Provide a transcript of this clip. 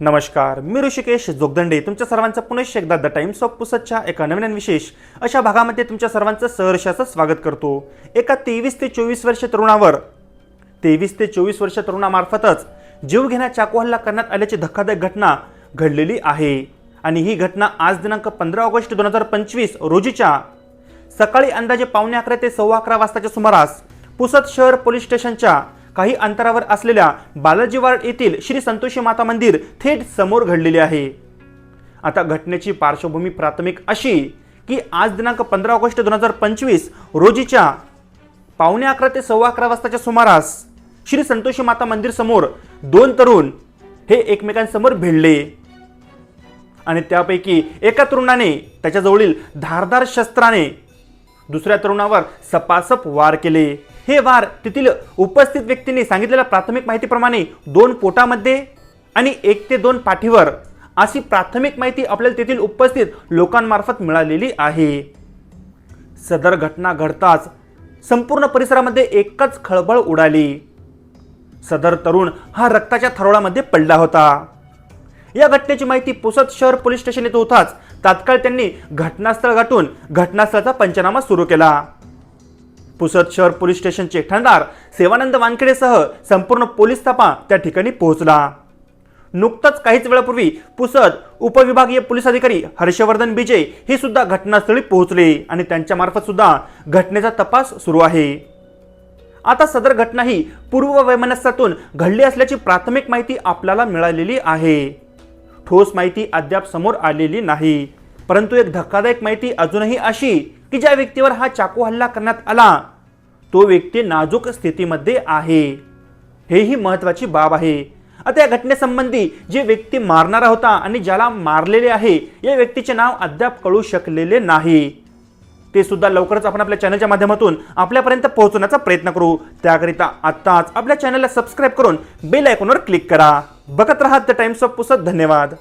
नमस्कार मी ऋषिकेश जोगदंडे. तुमच्या सर्वांचं पुनश्च एकदा द टाइम्स ऑफ पुसतच्या एका नवीन विशेष अशा भागामध्ये तुमच्या सर्वांचं सहर्षाचं स्वागत करतो. एका तेवीस ते चोवीस वर्ष तरुणावर तेवीस ते चोवीस वर्ष तरुणामार्फतच जीवघेण्या चाकू हल्ला करण्यात आल्याची धक्कादायक घटना घडलेली आहे. आणि ही घटना आज दिनांक पंधरा ऑगस्ट दोन हजार पंचवीस रोजीच्या सकाळी अंदाजे पावणे अकरा ते सव्वा अकरा वाजताच्या सुमारास पुसद शहर पोलीस स्टेशनच्या काही अंतरावर असलेल्या बालाजी वार्ड येथील श्री संतोषी माता मंदिर थेट समोर घडलेले आहे. आता घटनेची पार्श्वभूमी प्राथमिक अशी की आज दिनांक पंधरा ऑगस्ट दोन हजार पंचवीस रोजीच्या पावणे अकरा ते सव्वा अकरा वाजताच्या सुमारास श्री संतोषी माता मंदिर समोर दोन तरुण हे एकमेकांसमोर भिडले. आणि त्यापैकी एका तरुणाने त्याच्याजवळील धारदार शस्त्राने दुसऱ्या तरुणावर सपासप वार केले. हे वार तेथील उपस्थित व्यक्तींनी सांगितलेल्या प्राथमिक माहितीप्रमाणे दोन पोटामध्ये आणि एक ते दोन पाठीवर अशी प्राथमिक माहिती आपल्याला तेथील उपस्थित लोकांमार्फत मिळालेली आहे. सदर घटना घडताच संपूर्ण परिसरामध्ये एकच खळबळ उडाली. सदर तरुण हा रक्ताच्या थरोळामध्ये पडला होता. या घटनेची माहिती पुसद शहर पोलीस स्टेशन येथे होताच तात्काळ त्यांनी घटनास्थळ गाठून घटनास्थळाचा पंचनामा सुरू केला. पुसद शहर पोलीस स्टेशनचे ठाणदार सेवानंद वानखेडेसह संपूर्ण पोलीस तपा त्या ठिकाणी पोहोचला. नुकताच काहीच वेळापूर्वी पुसद उपविभागीय पोलीस अधिकारी हर्षवर्धन बिजे हे सुद्धा घटनास्थळी पोहोचले आणि त्यांच्या मार्फत सुद्धा घटनेचा तपास सुरू आहे. आता सदर घटना ही पूर्व वैमनस्यातून घडली असल्याची प्राथमिक माहिती आपल्याला मिळालेली आहे. ठोस माहिती अद्याप समोर आलेली नाही. परंतु एक धक्कादायक माहिती अजूनही अशी की ज्या व्यक्तीवर हा चाकू हल्ला करण्यात आला तो व्यक्ती नाजूक स्थितीमध्ये आहे. हेही महत्वाची बाब आहे. आता या घटनेसंबंधी जे व्यक्ती मारणारा होता आणि ज्याला मारलेले आहे या व्यक्तीचे नाव अद्याप कळू शकलेले नाही. ते सुद्धा लवकरच आपण आपल्या चॅनलच्या माध्यमातून आपल्यापर्यंत पोहोचवण्याचा प्रयत्न करू. त्याकरिता आत्ताच आपल्या चॅनलला सबस्क्राईब करून बेल आयकॉनवर क्लिक करा. बघत राहा द टाइम्स ऑफ पुसत धन्यवाद.